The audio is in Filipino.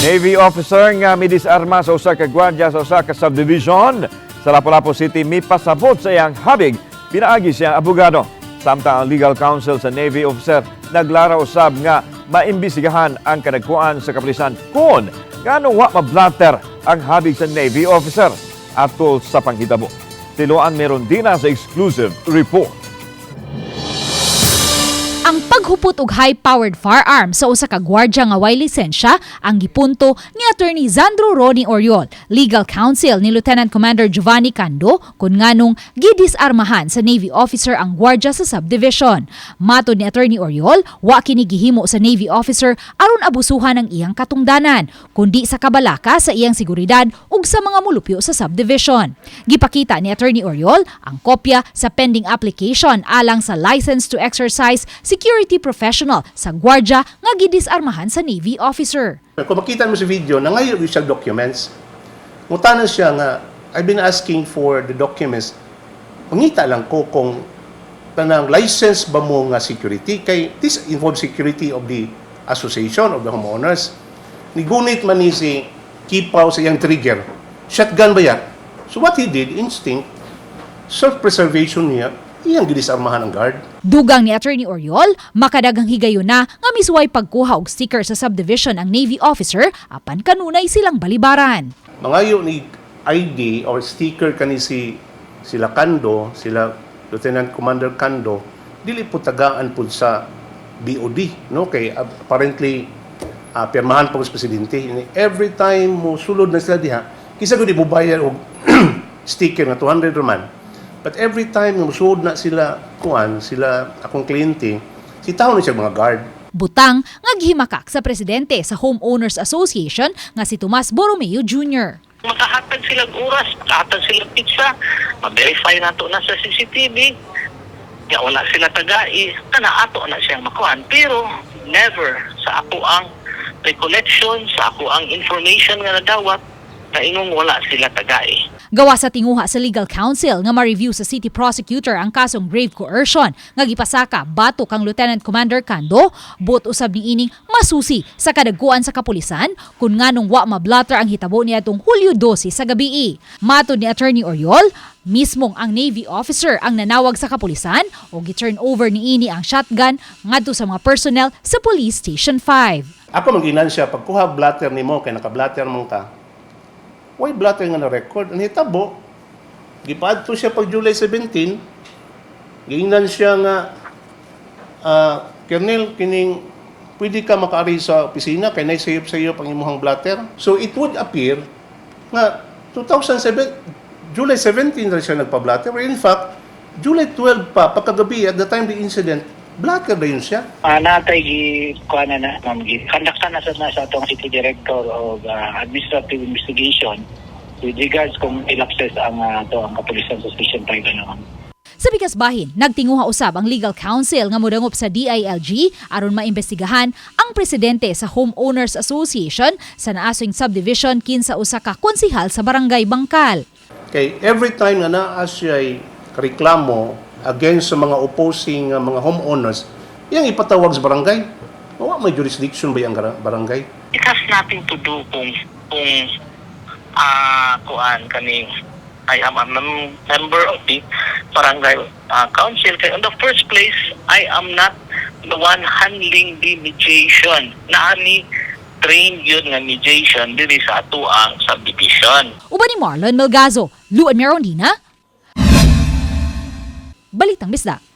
Navy officer nga midisarma sa usa ka gwardiya sa usa ka subdivision sa Lapu-Lapu City mipasabot sa iyang habig pinaagi siya abogado. Samtang ang legal counsel sa Navy officer naglara usab nga maimbisigahan ang kadagkuan sa kapulisan kung ngano wa mablatter ang habig sa Navy officer atol sa panghitabo. Tiluan meron din na sa exclusive report. Ang paghupot og high-powered firearm sa usa ka gwardya nga way lisensya ang gipunto ni Attorney Zandro Ronnie Oriol, legal counsel ni Lieutenant Commander Giovanni Cando kun nganong gidisarmahan sa Navy officer ang gwardya sa subdivision. Matod ni Attorney Oriol, wa kini gihimo sa Navy officer aron abusuhan ang iyang katungdanan, kundi sa kabalaka sa iyang seguridad ug sa mga mulupyo sa subdivision. Gipakita ni Attorney Oriol ang kopya sa pending application alang sa license to exercise security professional sa gwardya nga gidisarmahan sa Navy officer. Kung makita mo sa video, nangayo yung siya documents. Mutanan siya nga, I've been asking for the documents. Pangita lang ko kung tanang license ba mo nga security kay this involves security of the association of the homeowners. Nigunit man ni si kipaw sa iyang trigger. Shotgun ba yan? So what he did, instinct, self-preservation niya, iyang gidisarmahan ang guard. Dugang ni Attorney Oriol, makadagang higayon na nga misway pagkuha og sticker sa subdivision ang Navy officer apan kanunay silang balibaran. mangayo ni ID or sticker kani si sila Kando, sila Lieutenant Commander Kando, dili po tagaan po sa BOD, no? Kay apparently uh, pirmahan po sa presidente. Every time mo sulod na sila diha, kisa ko di mo bayar og sticker na 200 raman. But every time mo sulod na sila kuan, sila akong kliyente, si tao na siya mga guard. Butang nga gihimakak sa presidente sa Homeowners Association nga si Tomas Borromeo Jr. makahatag silang oras, makahatag silang pizza, ma-verify na to na sa CCTV. Ya wala sila tagai, kana ato na siyang makuhan. Pero never sa ako ang recollection, sa ako ang information nga nadawat, na ingong wala sila tagai. Gawa sa tinguha sa legal counsel nga ma-review sa city prosecutor ang kasong grave coercion nga gipasaka bato kang Lieutenant Commander Kando buot usab ni ining masusi sa kadagkuan sa kapulisan kun nganong wa mablatter ang hitabo niya atong Hulyo 12 sa gabii. Matod ni Attorney Oriol, mismong ang Navy officer ang nanawag sa kapulisan o gi-turn over ni ini ang shotgun ngadto sa mga personnel sa Police Station 5. Ako mag-inan siya, pagkuha blatter ni mo, kay naka-blatter mo ka, why blatter nga na-record? Ang hitabo, gipaad to siya pag July 17, giingnan siya nga, ah, Colonel, kining, pwede ka makaari sa opisina, kay naisayop sa iyo pang imuhang blatter. So it would appear nga 2007, July 17 na siya nagpa-blatter. In fact, July 12 pa, pagkagabi, at the time the incident, blatter na yun siya. uh, natay gi kuha na na ma'am gi conduct na sa na sa atong city director of uh, administrative investigation with regards kung ilapses ang uh, to ang kapulisan sa station 5 ano ma'am. Sa bigas bahin, nagtinguha usab ang legal counsel nga modangop sa DILG aron maimbestigahan ang presidente sa Homeowners Association sa naaswing subdivision kinsa usa ka konsihal sa barangay Bangkal. Kay every time nga naa siya reklamo against sa mga opposing uh, mga homeowners, iyang ipatawag sa barangay. Wala may jurisdiction ba yung barangay? It has nothing to do kung kung ah kuan kaning I am a mem- member of the barangay ah, council. Kaya in the first place, I am not the one handling the mediation. Naani trained yun nga mediation diri sa atuang subdivision. Uban ni Marlon Melgazo, Luan Merondina, Balitang Bisda.